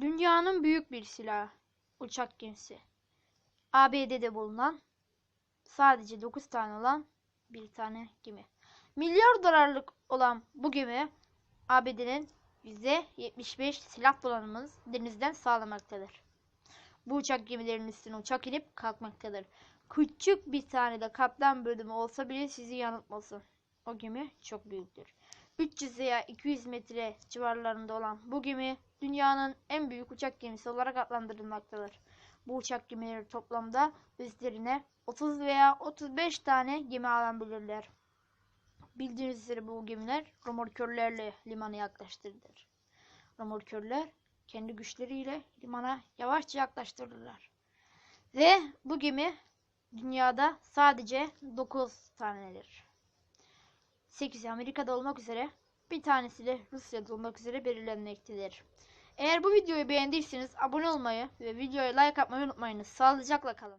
Dünyanın büyük bir silahı. Uçak gemisi. ABD'de bulunan sadece 9 tane olan bir tane gemi. Milyar dolarlık olan bu gemi ABD'nin %75 silah donanımını denizden sağlamaktadır. Bu uçak gemilerinin üstüne uçak inip kalkmaktadır. Küçük bir tane de kaptan bölümü olsa bile sizi yanıltmasın. O gemi çok büyüktür. 300 veya 200 metre civarlarında olan bu gemi dünyanın en büyük uçak gemisi olarak adlandırılmaktadır. Bu uçak gemileri toplamda üzerine 30 veya 35 tane gemi alabilirler. Bildiğiniz üzere bu gemiler romorkörlerle limana yaklaştırılır. Romorkörler kendi güçleriyle limana yavaşça yaklaştırırlar. Ve bu gemi dünyada sadece 9 tanedir. 8'i Amerika'da olmak üzere bir tanesi de Rusya'da olmak üzere belirlenmektedir. Eğer bu videoyu beğendiyseniz abone olmayı ve videoya like atmayı unutmayınız. Sağlıcakla kalın.